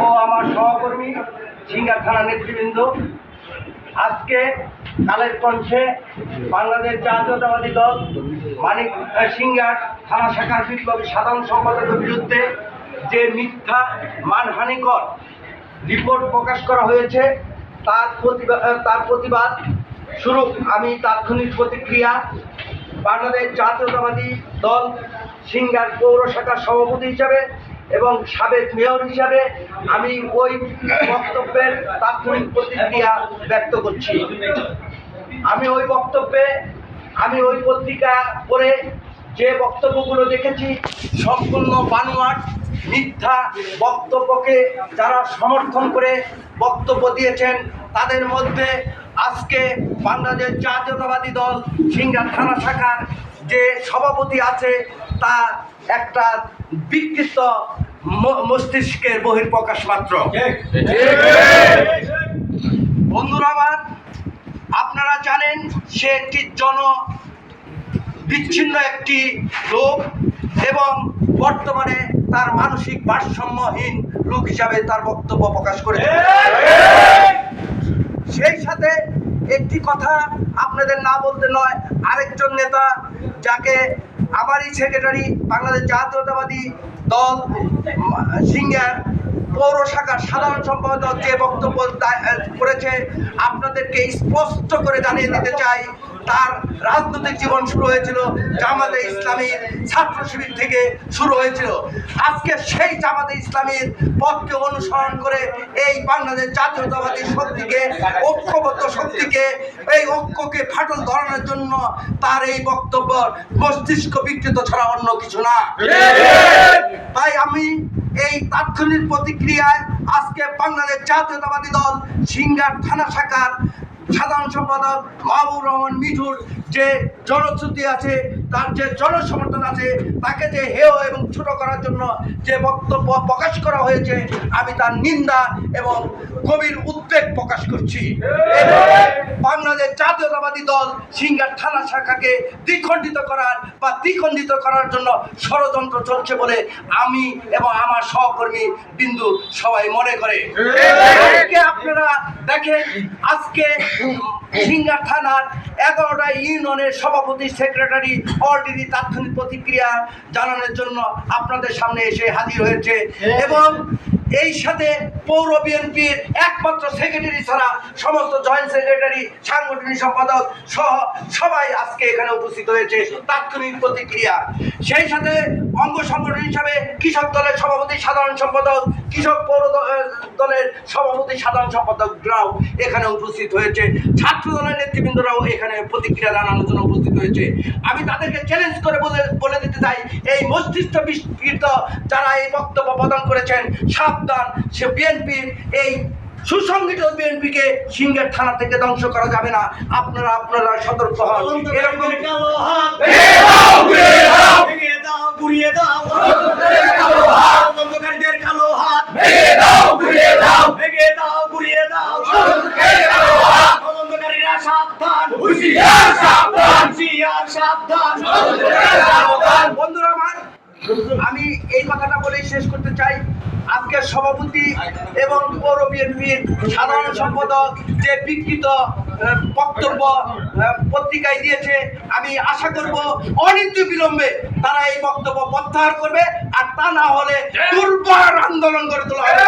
ও আমার সহকর্মী, সিঙ্গার থানা নেতৃবৃন্দ। আজকে কালের কণ্ঠে বাংলাদেশ জাতীয়তাবাদী দল মানিক সিঙ্গার থানা শাখার বিপ্লবী সাধারণ সম্পাদকের বিরুদ্ধে যে মিথ্যা মানহানিকর রিপোর্ট প্রকাশ করা হয়েছে, তার প্রতিবাদ তার প্রতিবাদ স্বরূপ আমি তাৎক্ষণিক প্রতিক্রিয়া বাংলাদেশ জাতীয়তাবাদী দল সিঙ্গার পৌর শাখার সভাপতি হিসাবে এবং সাবেক মেয়র হিসাবে আমি ওই বক্তব্যের তাৎক্ষণিক প্রতিক্রিয়া ব্যক্ত করছি। আমি ওই বক্তব্যে, আমি ওই পত্রিকা পড়ে যে বক্তব্যগুলো দেখেছি, সম্পূর্ণ বানোয়াট, মিথ্যা বক্তব্যকে যারা সমর্থন করে বক্তব্য দিয়েছেন, তাদের মধ্যে আজকে বাংলাদেশ জাতীয়তাবাদী দল সিঙ্গার থানা শাখার যে সভাপতি আছে তা একটা বিকৃত মস্তিষ্কের বহির্প্রকাশ মাত্র। বন্ধুরা আমার আপনারা জানেন সে একটি জন বিচ্ছিন্ন একটি লোক এবং বর্তমানে তার মানসিক ভারসাম্যহীন লোক হিসাবে তার বক্তব্য প্রকাশ করেছে। সেই সাথে একটি কথা আপনাদের না বলতে নয় আরেকজন নেতা যাকে আমারই সেক্রেটারি বাংলাদেশ জাতীয়তাবাদী দল, সিঙ্গার, পৌর শাখার সাধারণ সম্পাদক যে বক্তব্য করেছে, আপনাদেরকে স্পষ্ট করে জানিয়ে দিতে চাই। তার রাজনৈতিক জীবন শুরু হয়েছিল জামাতে ইসলামীর ছাত্র শিবির থেকে শুরু হয়েছিল। আজকে সেই জামাতে ইসলামীর পথকে অনুসরণ করে এই বাংলাদেশ জাতীয়তাবাদী শক্তিকে, ঐক্যবদ্ধ শক্তিকে, এই ঐক্যকে ফাটল ধরানোর জন্য তার এই বক্তব্য মস্তিষ্ক বিকৃত ছাড়া অন্য কিছু না। তাই আমি এই তাৎক্ষণিক প্রতিক্রিয়ায় আজকে বাংলাদেশ জাতীয়তাবাদী দল সিঙ্গার থানা শাখার সাধারণ সম্পাদক মাহবুব রহমান মিঠুর যে জনশ্রুতি আছে, তার যে জনসমর্থন আছে, তাকে যে হেয় এবং ছোট করার জন্য যে বক্তব্য প্রকাশ করা হয়েছে, আমি তার নিন্দা এবং কবির উদ্বেগ প্রকাশ করছি। বাংলাদেশ জাতীয়তাবাদী দল সিঙ্গার থানা শাখাকে দ্বিখণ্ডিত করার বা দ্বিখণ্ডিত করার জন্য ষড়যন্ত্র চলছে বলে আমি এবং আমার সহকর্মী বিন্দু সবাই মনে করে। আপনারা দেখেন আজকে সিঙ্গার থানার এগারোটা ইউনিয়নের সভাপতি সেক্রেটারি অলরেডি তাৎক্ষণিক প্রতিক্রিয়া জানানোর জন্য আপনাদের সামনে এসে হাজির হয়েছে। এবং এই সাথে পৌর বিএনপির একমাত্র সেক্রেটারি ছাড়া সমস্ত জয়েন্ট সেক্রেটারি সাংগঠনিক সম্পাদক সহ সবাই আজকে এখানে উপস্থিত হয়েছে তাৎক্ষণিক প্রতিক্রিয়া। সেই সাথে অঙ্গ সংগঠন হিসাবে কৃষক দলের সভাপতি সাধারণ সম্পাদক কৃষক পৌর দলের সভাপতি সাধারণ সম্পাদকরাও এখানে উপস্থিত হয়েছে। ছাত্র দলের নেতৃবৃন্দরাও এখানে প্রতিক্রিয়া জানানোর জন্য উপস্থিত হয়েছে। আমি তাদেরকে চ্যালেঞ্জ করে বলে বলে দিতে চাই এই মস্তিষ্ক বিস্ফীত যারা এই বক্তব্য প্রদান করেছেন সাবধান সে বিএনপির এই সুসংগঠিত বিএনপিকে সিঙ্গের থানা থেকে ধ্বংস করা যাবে না। আপনারা আপনারা সতর্ক হন। এরকম কালো হাত ভেঙে দাও ঘুরিয়ে দাও ভেঙে দাও, ঘুরিয়ে দাও। অন্ধকারীরা সাবধান। হুঁশিয়ার সাবধান হুঁশিয়ার সাবধান। বন্ধুরা আমার, আমি এই কথাটা বলেই শেষ করতে চাই। আজকের সভাপতি এবং পৌর বিএনপির সাধারণ সম্পাদক যে বিকৃত বক্তব্য পত্রিকায় দিয়েছে, আমি আশা করব অনিত্য বিলম্বে তারা এই বক্তব্য প্রত্যাহার করবে, আর তা না হলে দুর্বার আন্দোলন করে তোলা হবে।